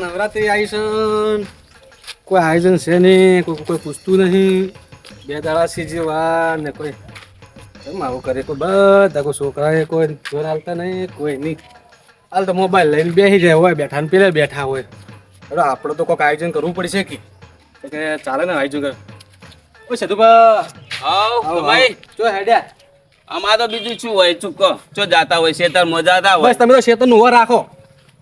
નવરાત્રી આવી છે કોઈ આયોજન છે નહીં કોઈ કોઈ પૂછતું નહીં. બે દાડાથી જેવા ને કોઈ કેમ આવું કરે કોઈ? બધા કોઈ છોકરાએ કોઈ જોર હાલતા નહીં કોઈ નહીં. હાલ તો મોબાઈલ લઈને બેસી જાય હોય બેઠા ને પેલા બેઠા હોય. અરે આપણે તો કોઈક આયોજન કરવું પડશે કે? કે ચાલે ને આયોજન કર. ઓ સેતુભા. આવ ભાઈ જો હેડ્યા. તો બીજું શું હોય? ચૂકો ચો જાતા હોય શેતર મજા જાતા હોય? બસ તમે તો શેતરનું રાખો.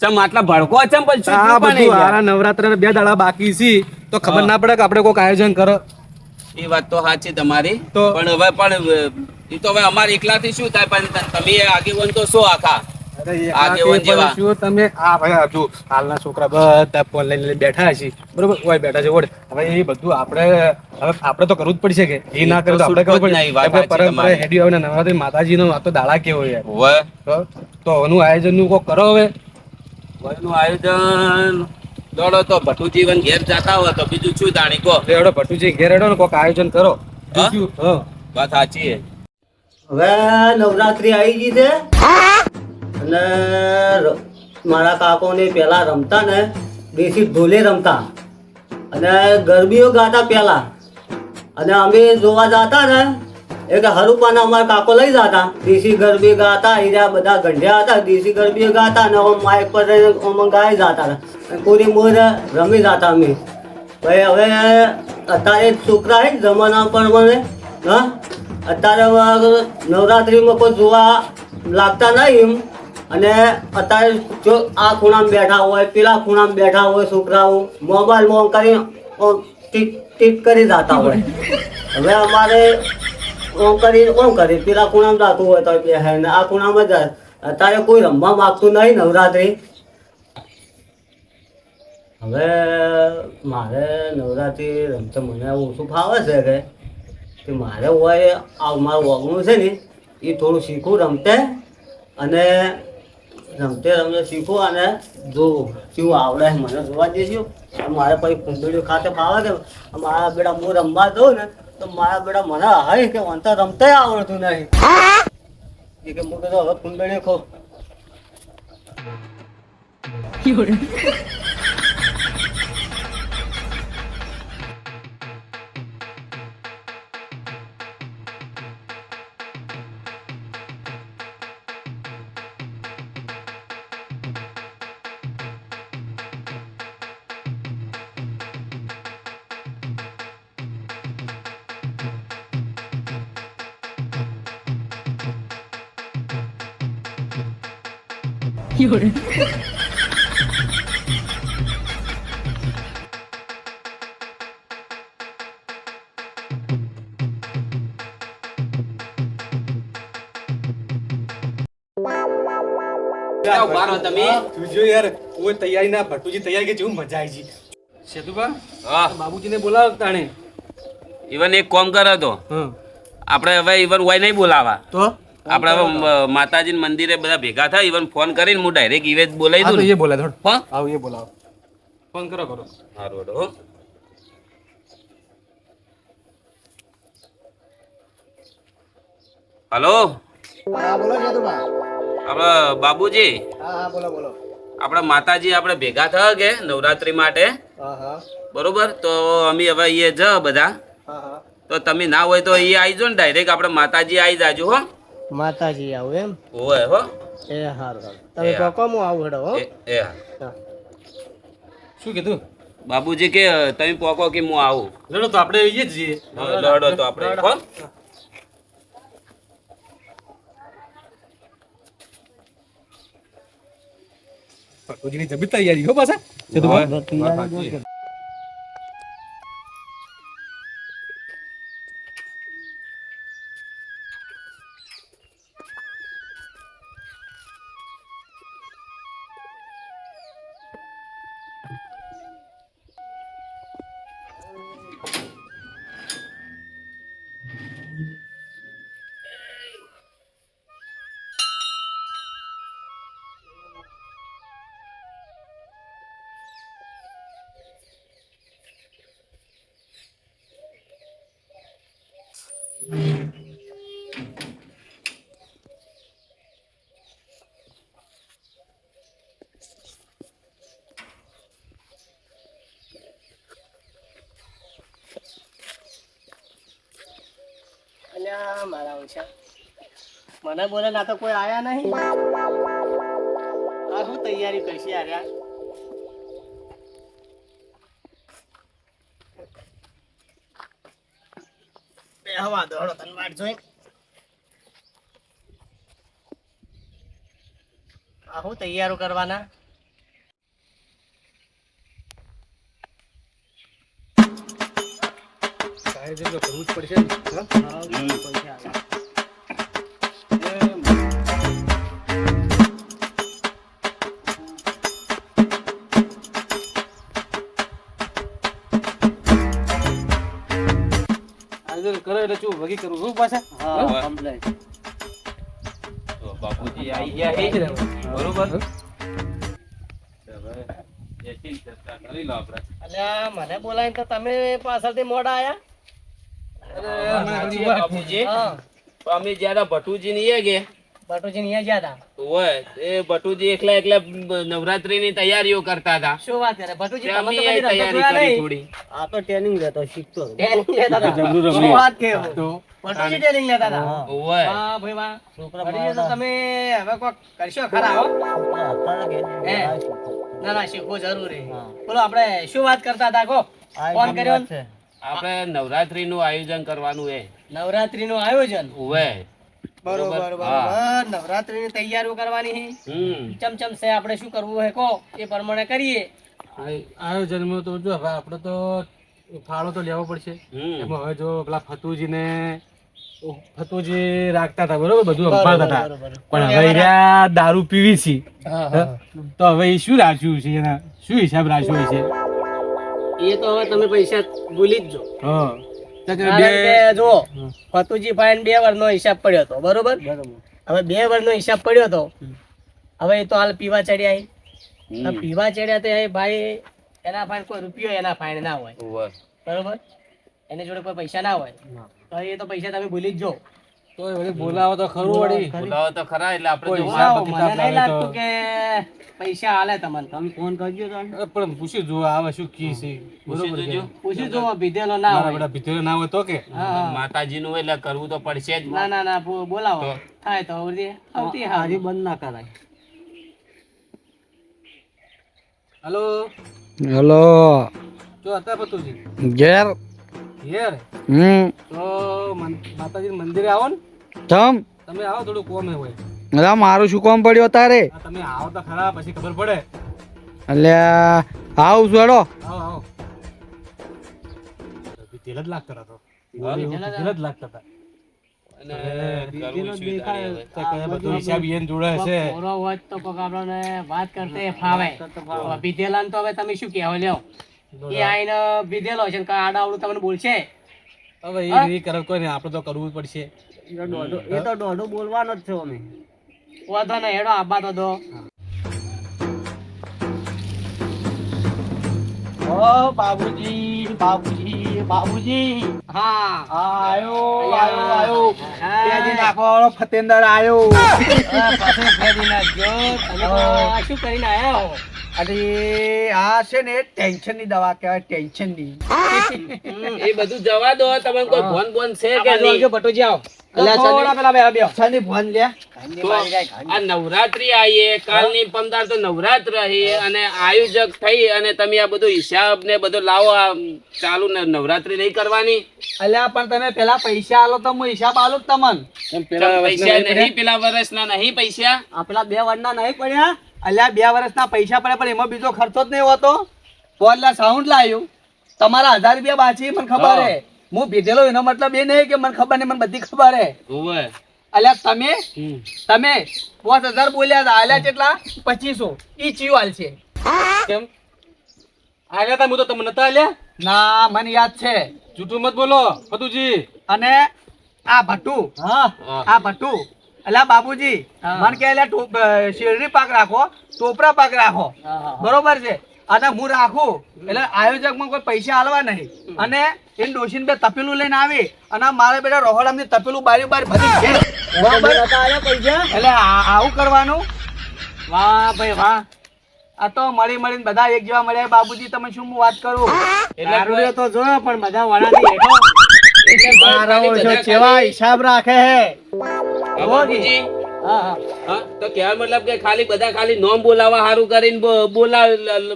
ચમ આટલા ભડકો ચમ શું આ બધું આ નવરાત્રી બે દાડા બાકી છે. તો ખબર ના પડે કે આપણે કોઈક આયોજન કરો. એ વાત તો સાચી તમારી. તો- પણ હવે પણ એ તો હવે અમારે એકલાથી શું થાય? પણ તમે આગેવાન તો શું આખા. આગેવાન જેવા. શું તમે? આ ભાઈ હજુ હાલના છોકરા બધા ફોન લઈને લઈને બેઠા છે. બરોબર? ઓય બેઠા છે ઓડ. હવે એ બધું આપણે હવે આપણે તો કરવું જ પડશે કે એ ના કરે તો તો આપણે કરવું છૂટકો જ નહીં, વાત પડે સાચી પરંપરા હેડી આવે નવરાત્રી માતાજીનો આ તો દાડા કેવો યાર. તો તો એનું આયોજનનું કોક કરો હવે. વયનું આયોજન? દોડો તો ભટુજીવન ઘેર જાતા હોય તો બીજું શું જાણી કહો. રેડો ભટુજી ઘેર ને કોક આયોજન કરો. હા? બીજું હા. વાત સાચી હવે નવરાત્રી આવી ગઈ છે. અને મારા કાકોને પહેલાં રમતા ને દેશી ઢોલે રમતા. અને ગરબીઓ ગાતા પહેલાં. અને અમે જોવા જતા ને એટલે હરુપાના અમારા કાકો લઈ જતા. દેશી ગરબી ગાતા, હીરા બધા ગંઢ્યા હતા. દેશી ગરબી ગાતા અને આમ માઇક પર આમ ગાઈ જતા કોરી મોર રમી જતા અમે. ભાઈ, હવે અત્યારે છોકરા છે જમાના પ્રમાણે હા? અત્યારે નવરાત્રિમાં કોઈ જોવા લાગતા નહીં એમ. અને અત્યારે જો આ ખૂણામાં બેઠા હોય, પેલા ખૂણામાં બેઠા હોય છોકરાઓ મોબાઈલમાં ઓન કરી ટીક ટીક કરી જતા હોય. હવે અમારે ઓમ કરી ઓમ કરી પેલા ખૂણામાં જતું હોય તો ને આ ખૂણામાં જાય. અત્યારે કોઈ રમવા માગતું નહીં નવરાત્રિ. હવે મારે નવરાત્રિ રમતો મને ઓછું ફાવે છે કે કે મારે હોય, આ મારું વગણું છે ને, એ થોડું શીખવું રમતે. અને રમતે રમતે શીખો અને જો શું આવડે મને જોવા દેજો. મારે પછી કુંડળીઓ ખાતે ફાવે કે મારા બેડા હું રમવા દઉં ને, તો મારા બેડા મને હાય કે મને રમતા આવડતું નહીં. એ કે હું કીધું હવે કુંડળીઓ ખો. ઊભા રહો તમે. તું જો યાર કોઈ તૈયારી ના ભટુજી તૈયારી કે જેવું મજા આવી ગઈ સેતુભા હા. બાબુજીને બોલાવ તાણે. ઈવન એક કોમ કરે તો. આપણે હવે ઈવન હોય નહીં બોલાવા. તો? આપણે હવે માતાજી મંદિરે બધા ભેગા થાય ઇવન ફોન કરીને હું ડાયરેક્ટ ઈવે જ બોલાવી દઉં. એ બોલાય થોડ હા? આવ એ બોલાવો. ફોન કરો કરો. સારું હેડો. હલો? આપણે બાબુજી? હા હા બોલો બોલો. આપણે માતાજી આપણે ભેગા થયા કે નવરાત્રી માટે? હા હા. બરોબર? તો અમે હવે અહીંયા જ બધા. હા હા. તો તમે ના હોય તો એ આવી ને ડાયરેક્ટ આપણે માતાજી આવી જાજો હો. માતાજી આવું એમ? ઓય હો. એ હારું હારું. તમે કોકો હું. આવું હેડો હો? એ હા. શું કીધું? બાબુજી કે તમે પોકો કે હું આવું. લડો તો આપણે એ જ જઈએ લડો તો આપણે. કોણ? ભટુજીની જબી તૈયારી હો પાછા? ઓછા. મને બોલે ના તો કોઈ આયા નહીં. આ શું તૈયારી કરશે યાર બે હવા દોડો, તને વાટ જોઈ. આ શું તૈયારો કરવાના? આયોજન તો કરવું જ પડશે. કરે એટલે શું વગી કરું. શું પાછા? હા કમ્પ્લેટ બાપુજી આવી ગયા બરોબર? હવે બેસીને ચર્ચા કરી લો આપણે. અલ્યા મને બોલાવીને તો તમે પાછળથી મોડા આયા સાચી વાત, બાપુજી હા તો અમે જયારે ભટુજી ની ગયા ભટુજી ને ગયા હતા હોય એ ભટુજી એકલા એકલા નવરાત્રી ની તૈયારીઓ કરતા હતા. શું વાત કરે? ભટુજી તમે તો તૈયારી કરી થોડી. આ તો ટ્રેનિંગ લેતો શીખતો. ટ્રેનિંગ લેતા હતા. શું વાત કે? ભટુજી ટ્રેનિંગ લેતા હતા. હા. વાહ ભાઈ વાહ. છોકરા ભટુજી તો તમે હવે કોક કરશો ખરા હો. ના ના શીખવું જરૂરી. બોલો આપણે શું વાત કરતા હતા કો ફોન કર્યો છે. આપણે નવરાત્રી નું આયોજન કરવાનું એ. નવરાત્રી નું આયોજન? હોય બરોબર બરોબર. નવરાત્રી ની તૈયારીઓ કરવાની. હમ. ચમચમ છે આપણે શું કરવું હે કો એ પ્રમાણે કરીએ. આયોજન આયોજનમાં તો જો હવે આપણે તો ફાળો તો લેવો પડશે. એમાં હવે જો પેલા ફતુજીને ફતુજી રાખતા હતા બરોબર? બધું અંપાડતા હતા. પણ હવે રહ્યા દારૂ પીવી છે. તો હવે એ શું રાખ્યું છે? એના શું હિસાબ રાખ્યો છે? એ તો હવે તમે પૈસા ભૂલી જ જો. હા. જુઓ ફતુજી ભાઈ બે વર્ષનો હિસાબ પડ્યો હતો બરોબર? હવે બે વર્ષનો હિસાબ પડ્યો હતો હવે એ તો હાલ પીવા ચડ્યા. પીવા ચડ્યા તો એ ભાઈ એના ફાઈન કોઈ રૂપિયો એના ફાઈન ના હોય. હોય. બરોબર? એની જોડે કોઈ પૈસા ના હોય. તો એ તો પૈસા તમે ભૂલી જ જો. તો વળી બોલાવો તો ખરું વળી. બોલાવો તો ખરા એટલે આપણે કોઈ જો હિસાબ બોલાવો, કિતાબ મને નહીં લાગતું કે પૈસા હાલે તમને તમે ફોન કરજો તો. પણ પૂછી જો આવે શું કી છે? બરોબર જોજો. પૂછી જુઓ પીધેલો ના હોય. બેટા ભીતરે ના હોય તો કે? હા, હા. એટલે કરવું તો પડશે જ. ના ના ના બોલાવો. થાય તો આવતી હારી બંધ ના કરાય. હેલો. હેલો. જો હતા ઘેર ઘેર. હમ. તો માતાજી મંદિરે આવો ને. તમ? તમે આવો થોડું કોમે હોય. અલા મારું શું કોમ પડ્યો તારે તમે આવો તો ખરા પછી ખબર પડે. અલ્યા આવ છું હેડો. આવો આવો. તેલ જ લાગતો હતો. તેલ જ લાગતા હતા. વાત કરતે ફાવે. હવે પીધેલાને તો હવે તમે શું કહેવા લ્યો? એ આઈને વિધેલો છે કે આડાઅવળું તમને બોલશે? હવે એ એ કરે કોઈ નહીં આપણે તો કરવું પડશે. એ તો દોઢો બોલવાનો જ છે અમે. વાંધો નહીં હેડો આબા તો દો. ઓ બાબુજી બાબુજી બાબુજી. હા. આયો આયો, આયો. નાખવા વાળો ફતેન્દર આયો. ફેરી નાખજો. શું કરીને આયા અરે આ છે ને ટેન્શનની દવા કહેવાય ટેન્શનની. એ બધું જવા દો તમે કોઈ ફોન બોન છે કે નહીં? જો તો આ નવરાત્રી આવીએ કાલની પંદર તો નવરાત્ર અને આયોજક થઈ અને તમે આ બધું હિસાબ ને બધું લાવો આ ચાલુ નવરાત્રી નહીં કરવાની? અલ્યા પણ તમે પેલા પૈસા આલો તો હું હિસાબ આલો તમને. પૈસા નહીં પેલા વર્ષના નહીં પૈસા? આ પેલા બે વર્ષના નહીં પડ્યા? અલ્યા બે વર્ષના પૈસા પડે પણ એમાં બીજો ખર્ચો જ નહીં હોતો. તો લા સાઉન્ડ લાવ્યું તમારા હજાર રૂપિયા બાકી મને ખબર હે. હું પીધેલો એનો મતલબ એ નહીં કે મને ખબર નહીં મને બધી ખબર હે અલ્યા તમે તમે પાંચ હજાર બોલ્યા હતા આલ્યા કેટલા? પચીસો. ઈ ચિયો હાલ છે. કેમ? આલ્યા તા હું તો તમને નતા આલ્યા? ના મને યાદ છે. જૂઠું મત બોલો ફતુજી. અને આ ભટ્ટુ હા. આ ભટ્ટુ અલ્યા બાપુજી. મને કે શેરડી પાક રાખો ટોપરા પાક રાખો. બરોબર છે? અને હું રાખું એટલે આયોજકમાં કોઈ પૈસા હાલવા નહીં. અને એ ડોશીન બે તપેલું લઈને આવી અને મારે બેટા રોહડામાં તપેલું બારી બારી ભરી બરોબર? એટલે આવું કરવાનું. વાહ ભાઈ વાહ. આ તો મળી મળીને બધા એક જેવા મળ્યા. બાબુજી તમે શું હું વાત કરું? એટલે તો જો પણ બધા વડાથી હેઠો. મારા ખાલી. કેવા હિસાબ રાખે હે. બાપુજી. હા, તો કહેવાનો મતલબ કે ખાલી બધા ખાલી નોમ બોલાવા હારું કરીને બો-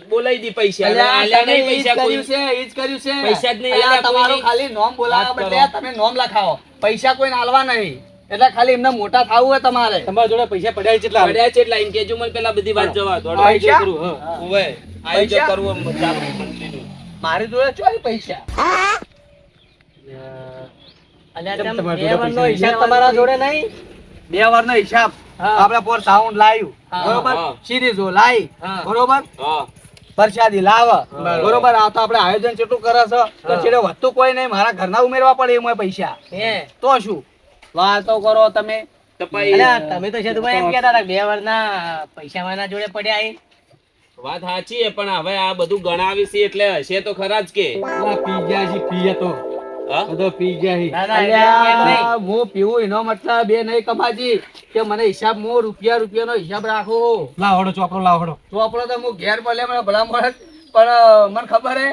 બોલાવી દી પૈસા. આલ્યા નહીં પૈસા કોઈ. પૈસા જ નહીં આલ્યા તમારું ખાલી નોમ બોલાવવા બદલે તમે નોમ લખાવો. પૈસા કોઈને આલવા નહીં. એટલે ખાલી એમને મોટા થવું હોય તમારે. તમારા જોડે પૈસા પડ્યા છે કેટલા પડ્યા છે એટલે એમ કેજો મને પેલા બધી વાત જવા દો. પૈસા? કરું હા. ઓવે આયોજન કરવું મારે જોડે ચોય પૈસા? તમારા જોડે વરનો પૈસા હિસાબ તમારા જોડે નહીં? બે વાર નો હિસાબ આપડે પોર સાઉન્ડ લાવ્યું બરોબર? સિરીઝો લાવી બરોબર? હા. લાવ. બરોબર. આ તો આપણે આયોજન કેટલું કરે છે. તો છેડે વધતું કોઈ નહીં. મારા ઘરના ઉમેરવા પડે એમાં પૈસા. તો શું? વાતો કરો તમે. તો પછી અલ્યા તમે તો છે એમ કેતા હતા બે વારના પૈસા મારા જોડે પડ્યા હે વાત સાચી પણ હવે આ બધું ગણાવી છે એટલે હશે તો ખરા જ કે. પીજા છે પીએ તો? બધો પી ગયા છે ના ના એટલે એમ નહીં. અલ્યા, હું પીવું એનો મતલબ બે નહીં કમાજી કે મને હિસાબ હું રૂપિયા રૂપિયાનો હિસાબ રાખું. લાવડો ચોપડો લાવડો તો તો હું ઘેર ભલે મને ભલા મળે. પણ મને ખબર હે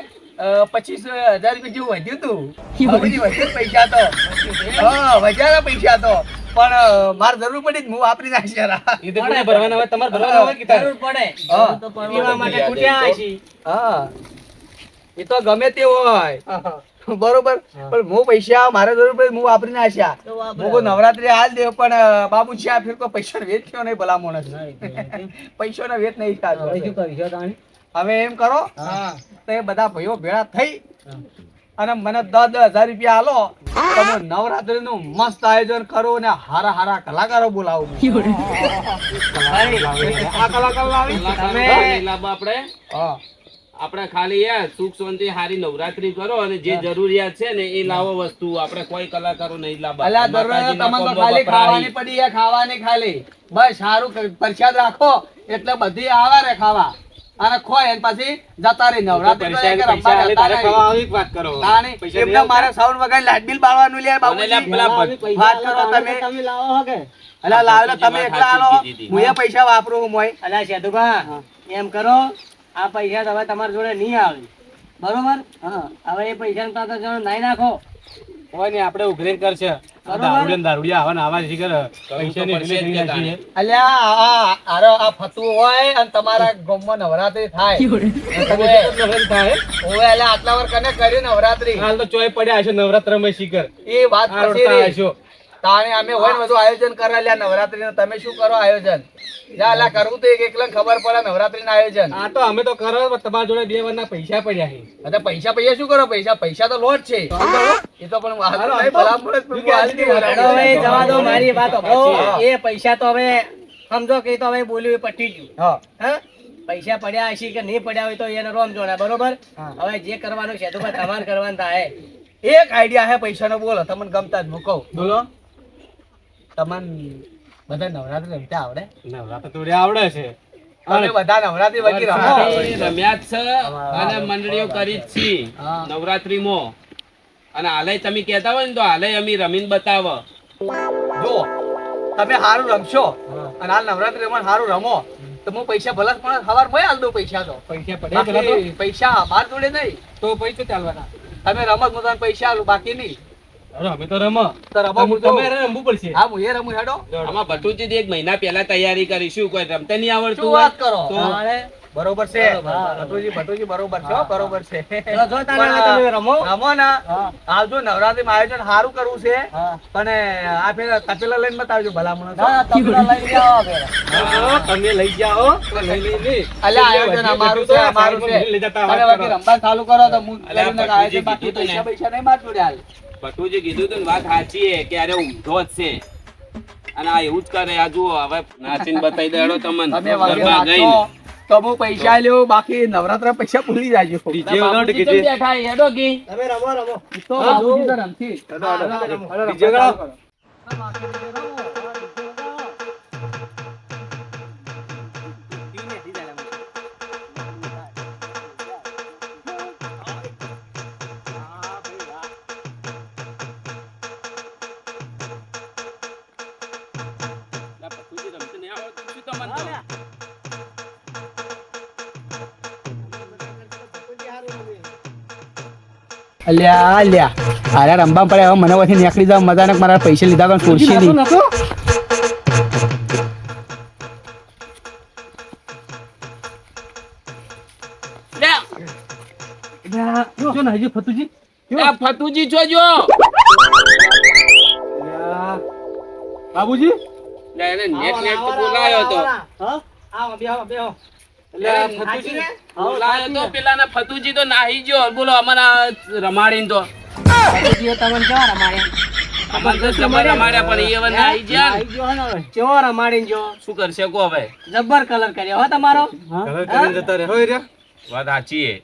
પચીસ હજાર રૂપિયા જેવું વધ્યું તું. બધી વધ્યું પૈસા તો. હા વધ્યા પૈસા તો. પણ મારે જરૂર પડી જ હું વાપરી નાખ્યા એ તો કોને ભરવાના હોય? તમારે ભરવાના હોય કે જરૂર પડે. તો પીવા માટે કૂટ્યા. હા. એ તો ગમે તે હોય. બરોબર. પણ હું પૈસા મારે જરૂર પડી હું વાપરી ના છે હું કોઈ નવરાત્રી હાલ દે પણ બાબુ છે આ ફેર કોઈ પૈસા વેચ થયો નહીં ભલા માણસ પૈસો ને વેચ નહીં થતો હવે એમ કરો તો એ બધા ભાઈઓ ભેળા થઈ. અને મને દસ દસ હજાર રૂપિયા આલો. તમે નવરાત્રી નું મસ્ત આયોજન કરો ને હારા હારા કલાકારો બોલાવો. આ કલાકાર લાવી તમે તમે- આપણે હા. આપણે ખાલી યાર સુખ શાંતિ હારી નવરાત્રી કરો અને જે જરૂરિયાત છે ને એ લાવો વસ્તુ. આપણે કોઈ કલાકારો નહીં લાવવા. અલા દરરોજ માતાજીના તો ખાલી ખાવાની પડી ખાવાની ખાલી. બસ સારું પ્રસાદ રાખો એટલે બધી આવે રે ખાવા. અને ખોય એને પછી જતા રહી. નવરાત્રી પૈસા રમવા આલે જતા તારે રહી. ખાવા આવી વાત કરો? એમને મારે સાઉન્ડ વગાડી લાઇટ બિલ બાળવાનું લે બાબુજી વાત કરો તમે. તમે લાવો કે? અલા લાવ તમે એકલા આલો. હું પૈસા વાપરું હું મોય. અલ્યા શેઠુભા એમ કરો આ પૈસા હવે તમારા જોડે નહીં આવે. બરોબર? હવે એ પૈસા તમે જોડે નાઈ નાખો. હોય ને આપણે ઉઘરેણ કરશે. દારૂડિયા દારૂડિયા આવા ને આવા જ કરે ઢીલે છીએ. અલ્યા આ આરો આ ફતવું હોય અને તમારા ગમમાં નવરાત્રી થાય. તમે થાય? ઓય અલ્યા આટલા વાર કને કર્યું નવરાત્રી? હાલ તો ચોય પડ્યા હશે નવરાત્રમાં શીખર. એ વાત પછી હશો. તાણે અમે હોય ને બધું આયોજન કરા લ્યા નવરાત્રી તમે શું કરો આયોજન? જા કરવું તો એક એકલા ખબર પડે નવરાત્રી ના આયોજન. આ તો અમે તો કરો તમારા જોડે બે વારના પૈસા પડ્યા છે. અરે પૈસા પૈસા શું કરો? પૈસા પૈસા તો લોટ છે. એ તો પણ જવા દો મારી વાત. એ પૈસા તો હવે સમજો કે તો હવે બોલ્યું એ પટી ગયું. હા. હા? પૈસા પડ્યા હશે કે નહીં પડ્યા હોય તો એને રોમ જોડા બરોબર? હવે જે કરવાનું છે તો તમારે કરવાનું થાય. એક આઈડિયા હે પૈસાનો બોલો તમને ગમતા જ મૂકો બોલો. તમને બધા નવરાત્રી રમતા આવડે? નવરાત્રી તો આવડે છે. તમે બધા નવરાત્રી વગી રમ્યા છે અને મંડળીઓ કરી જ છીએ નવરાત્રીમાં. અને હાલે તમે કહેતા હોય ને તો હાલે અમે રમીને બતાવો. જો તમે સારું રમશો અને હાલ નવરાત્રી રમણ સારું રમો તો હું પૈસા ભલા પણ સવારમાં હાલ પૈસા તો. પૈસા પૈસા માર જોડે નહીં. તો પૈસા ચાલવાના. તમે રમત હું પૈસા આલું બાકી નહીં. અમે તો રમો. તો રમો હું તમે રમવું પડશે. હા હું એ રમું હેડો. આમાં ભટુજી એક મહિના પહેલા તૈયારી કરીશું કોઈ રમતા નહીં આવડતું વાત કરો? બરોબર છે. ભટુજી ભટુજી બરોબર છે બરોબર છે. જો જો તારે હવે તમે રમો. રમો ને. આવજો નવરાત્રી માં આયોજન સારું કરવું છે. પણ આ ફેર તપેલા લઈને બતાવજો ભલામણ હા, તમે લઈ જાઓ. લઈ. આયોજન અમારું છે અમારું ચાલુ કરો તો હું બાકી પૈસા નહીં માર જોડે હાલ. ભટુજી કીધું તું ને વાત સાચી છે કે અરે ઊંધો જ છે અને આ એવું જ કરે આ જુઓ હવે નાચીને બતાવી દેડો તમને તમે ગરબા ગઈને. તો હું પૈસા લ્યો બાકી નવરાત્ર પૈસા ભૂલી જાજો ડીજે ડીજે. કેમ બેઠા છે? હેડો કી. તમે રમો રમો તો રમતી. ડીજે વગાડો. અલ્યા અલ્યા. અરે રંબા પડે. હવે મને પછી નીકળી જાવ. મજાને મારા પૈસા લીધા પણ ખુરશી નહીં ફતુજી. જોજો બાબુજી? એને નેટ નેટ તો બોલાયો તો. હા આવો. બેહો બેહો ફતુજી તો પેલાના ફતુજી તો નાહી ગયો. બોલો અમારા રમાડીને તો. તમને કેવા રમાડે? જબર રમાડ્યા પણ એ હવે નાહી ગયા ને. આઈ ગયો હે ને હવે. કેવો રમાડીને જો શું કરશે કો હવે. જબ્બર કલર કર્યો હો તમારો. વાત સાચી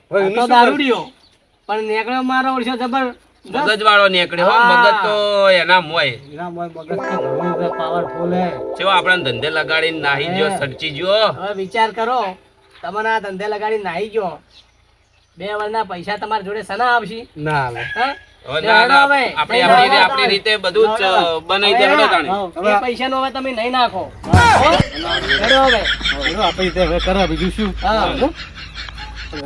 પણ નેકડો મારો ઓળખ્યો જબર. મગજ વાળો નીકળ્યો હો મગજ તો એના મોય એના મોય મગજ તો પાવરફુલ હે. ચેવો આપણા ધંધે લગાડીને નાહી ગયો સરચી ગયો. હવે વિચાર કરો તમને આ ધંધે લગાડી નાહી ગયો. બે વર્ષના પૈસા તમારા જોડે સના આવશે? ના ના. ના. આપણી આપણી રીતે બધું જ બનાવી દે હેડો તાણે. એ પૈસાનો હવે તમે નહીં નાખો. હેડો હવે. હવે રીતે હવે કરા બીજું શું? હા.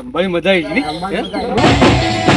ભાઈ મજા આવી ગઈ.